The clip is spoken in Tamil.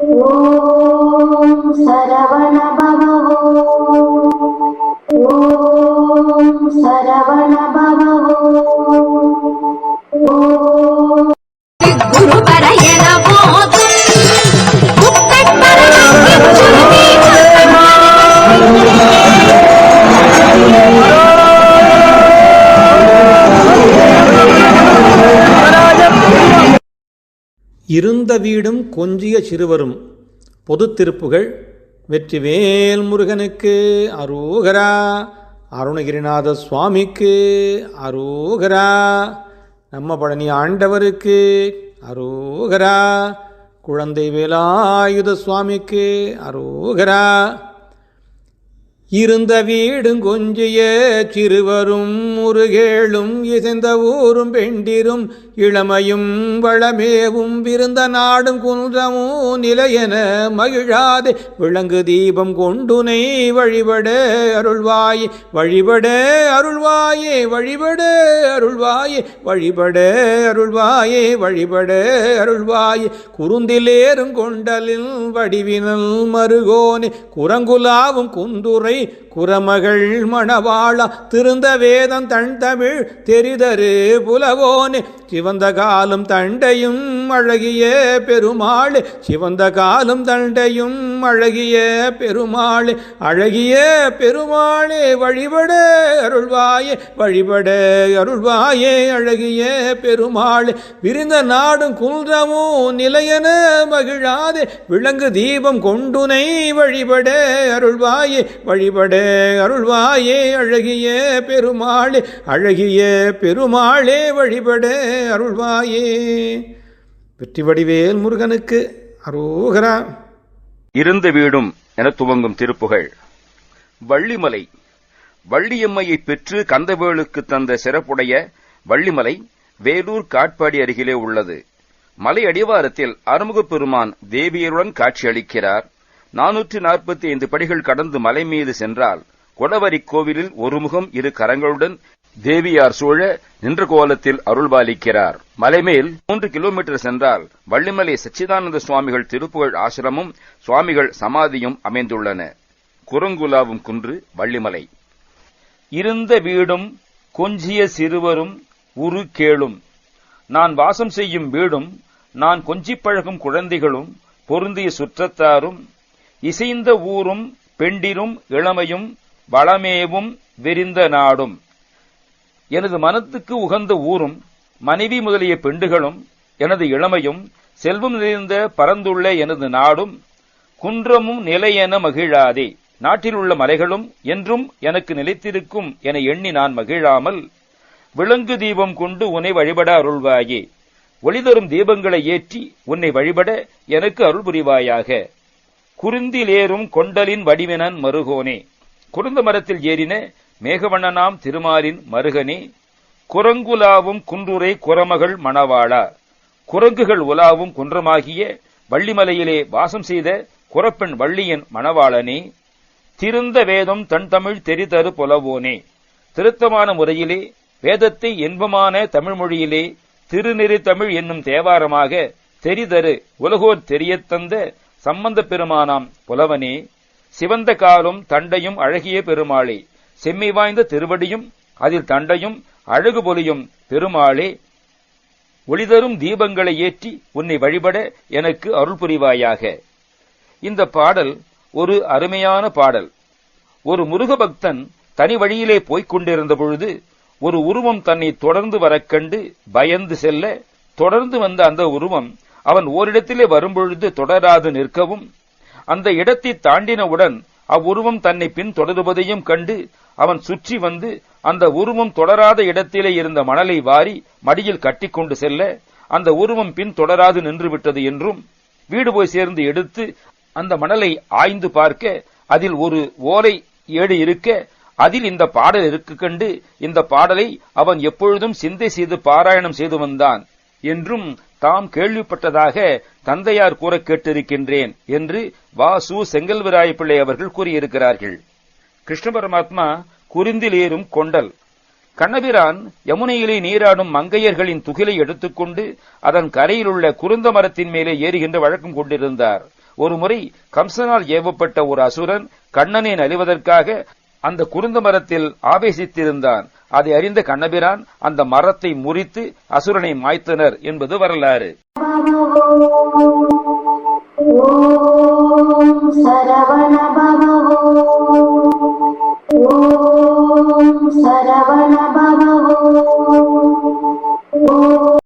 ॐ सरवण இருந்த வீடும் கொஞ்சிய சிறுவரும். பொது திருப்புகள் வெற்றிவேல் முருகனுக்கு அரோகரா அருணகிரிநாத சுவாமிக்கு அரோகரா நம்ம பழனி ஆண்டவருக்கு அரோகரா குழந்தை வேலாயுத சுவாமிக்கு அரோகரா இருந்த வீடும் கொஞ்சிய சிறுவரும் முருகேளும் இசைந்த ஊரும் பெண்டிரும் இளமையும் வளமேவும் விருந்த நாடும் குன்றமும் நிலையென மகிழாது. விளங்கு தீபம் கொண்டுனை வழிபட அருள்வாயே வழிபட அருள்வாயே வழிபட அருள்வாயே வழிபட அருள்வாயே வழிபட அருள்வாயே. குறுந்திலேறும் கொண்டலில் வடிவினல் மருகோனே குரங்குலாவும் குந்துரை குரமகள் மணவாளா திருந்த வேதம் தன் தமிழ் தெரிதரு புலவோனே சிவந்த காலும் தண்டையும் அழகிய பெருமாள். சிவந்த காலும் தண்டையும் அழகிய பெருமாள். அழகிய பெருமாளே வழிபட அருள்வாயே வழிபட அருள்வாயே அழகிய பெருமாள். விருந்த நாடும் குன்றமும் நிலையன மகிழாது. விலங்கு தீபம் கொண்டுனை வழிபட அருள்வாயே வழிபட அருள்வாயே அழகிய பெருமாளே. அழகிய பெருமாளே வழிபட அருள்வாயே. வெற்றி வடிவேல் முருகனுக்கு அரோகரா. இருந்த வீடும் என துவங்கும் திருப்புகழ். வள்ளிமலை. வள்ளியம்மையை பெற்று கந்தவேலுக்கு தந்த சிறப்புடைய வள்ளிமலை வேலூர் காட்பாடி அருகிலே உள்ளது. மலை அடிவாரத்தில் அறுமுகப் பெருமான் தேவியருடன் காட்சியளிக்கிறார். நானூற்று நாற்பத்தி ஐந்து படிகள் கடந்து மலை மீது சென்றால் கொடவரி கோவிலில் ஒரு முகம் இரு கரங்களுடன் தேவியார் சூழ நின்ற கோலத்தில் அருள்பாலிக்கிறார். மலைமேல் மூன்று கிலோமீட்டர் சென்றால் வள்ளிமலை சச்சிதானந்த சுவாமிகள் திருப்புகழ் ஆசிரமும் சுவாமிகள் சமாதியும் அமைந்துள்ளன. குரங்குலாவும் குன்று வள்ளிமலை. இருந்த வீடும் கொஞ்சிய சிறுவரும் உரு கேளும். நான் வாசம் செய்யும் வீடும் நான் கொஞ்சிப் பழகும் குழந்தைகளும் பொருந்திய சுற்றத்தாரும் இசைந்த ஊரும் பெண்டிரும் இளமையும் வளமேவும் விரிந்த நாடும். எனது மனத்துக்கு உகந்த ஊரும் மனைவி முதலிய பெண்டுகளும் எனது இளமையும் செல்வம் நிறைந்த பரந்துள்ள எனது நாடும் குன்றமும் நிலையென மகிழாதே. நாட்டில் உள்ள மலைகளும் என்றும் எனக்கு நிலைத்திருக்கும் என எண்ணி நான் மகிழாமல் விலங்கு தீபம் கொண்டு உன்னை வழிபட அருள்வாயே. ஒளிதரும் தீபங்களை ஏற்றி உன்னை வழிபட எனக்கு அருள் புரிவாயாக. குருந்திலேறும் கொண்டலின் வடிவினன் மருகோனே. குருந்த மரத்தில் ஏறின மேகவண்ணனாம் திருமாலின் மருகனே குரங்குலாவும் குன்றுரை குரமகள் மணவாளா. குரங்குகள் உலாவும் குன்றமாகிய வள்ளிமலையிலே வாசம் செய்த குரப்பெண் வள்ளியின் மணவாளனே திருந்த வேதம் தன் தமிழ் தெரிதரு புலவோனே. திருத்தமான முறையிலே வேதத்தை இன்பமான தமிழ் மொழியிலே திருநெறி தமிழ் என்னும் தேவாரமாக தெரிதரு உலகோர் தெரியத் தந்த சம்பந்த பெருமானாம் புலவனே சிவந்த காலும் தண்டையும் அழகிய பெருமாளே. செம்மை வாய்ந்த திருவடியும் அதில் தண்டையும் அழகு பொலியும் பெருமாளே ஒளிதரும் தீபங்களை ஏற்றி உன்னை வழிபட எனக்கு அருள் புரிவாயாக. இந்த பாடல் ஒரு அருமையான பாடல். ஒரு முருக பக்தன் தனி வழியிலே போய்க் கொண்டிருந்த பொழுது ஒரு உருவம் தன்னை தொடர்ந்து வரக் கண்டு பயந்து செல்ல தொடர்ந்து வந்த அந்த உருவம் அவன் ஓரிடத்திலே வரும்பொழுது தொடராது நிற்கவும் அந்த இடத்தை தாண்டினவுடன் அவ்வுருவம் தன்னை பின் தொடருவதையும் கண்டு அவன் சுற்றி வந்து அந்த உருவம் தொடராத இடத்திலே இருந்த மணலை வாரி மடியில் கட்டிக்கொண்டு செல்ல அந்த உருவம் பின் தொடராது நின்றுவிட்டது என்றும் வீடு போய் சேர்ந்து எடுத்து அந்த மணலை ஆய்ந்து பார்க்க அதில் ஒரு ஓலை ஏடு இருக்க அதில் இந்த பாடல் இருக்கு கண்டு இந்த பாடலை அவன் எப்பொழுதும் சிந்தை செய்து பாராயணம் செய்து வந்தான். என்றும் தாம் கேள்விப்பட்டதாக தந்தையார் கூற கேட்டிருக்கின்றேன் என்று வாசு செங்கல்வராய பிள்ளை அவர்கள் கூறியிருக்கிறார்கள். கிருஷ்ண பரமாத்மா குறிந்தில் ஏறும் கொண்டல். கண்ணபிரான் யமுனையிலே நீராடும் மங்கையர்களின் துகிலை எடுத்துக்கொண்டு அதன் கரையில் உள்ள குருந்த மரத்தின் மேலே ஏறுகின்ற வழக்கம் கொண்டிருந்தார். ஒருமுறை கம்சனால் ஏவப்பட்ட ஒரு அசுரன் கண்ணனை நலிவதற்காக அந்த குருந்த மரத்தில் ஆவேசித்திருந்தான். அதை அறிந்த கண்ணபிரான் அந்த மரத்தை முறித்து அசுரனை மாய்த்தனர் என்பது வரலாறு. ॐ